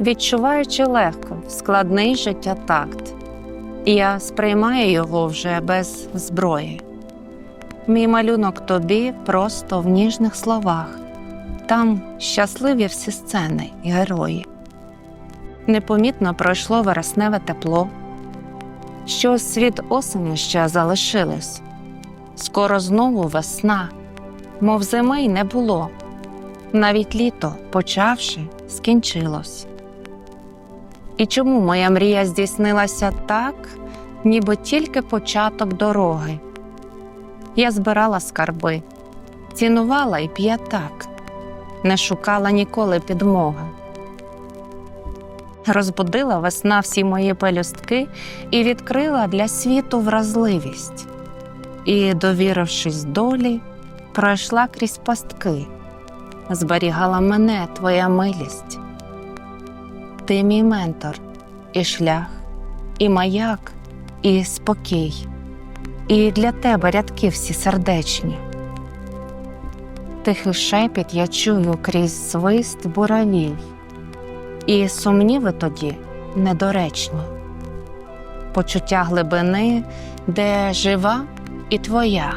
відчуваючи легко складний життя такт. Я сприймаю його вже без зброї. Мій малюнок тобі просто в ніжних словах. Там щасливі всі сцени і герої. Непомітно пройшло вересневе тепло. Щось від осені ще залишилось. Скоро знову весна, мов зими й не було. Навіть літо, почавши, скінчилось. І чому моя мрія здійснилася так, ніби тільки початок дороги? Я збирала скарби, цінувала і п'ятак, не шукала ніколи підмоги. Розбудила весна всі мої пелюстки і відкрила для світу вразливість. І, довірившись долі, пройшла крізь пастки, зберігала мене твоя милість. Ти мій ментор, і шлях, і маяк, і спокій, і для тебе рядки всі сердечні. Тихий шепіт я чую крізь свист буравій, і сумніви тоді недоречні. Почуття глибини, де жива і твоя,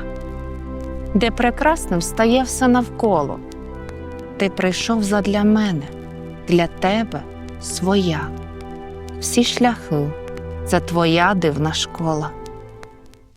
де прекрасним стає все навколо. Ти прийшов задля мене, для тебе своя. Всі шляхи це твоя дивна школа.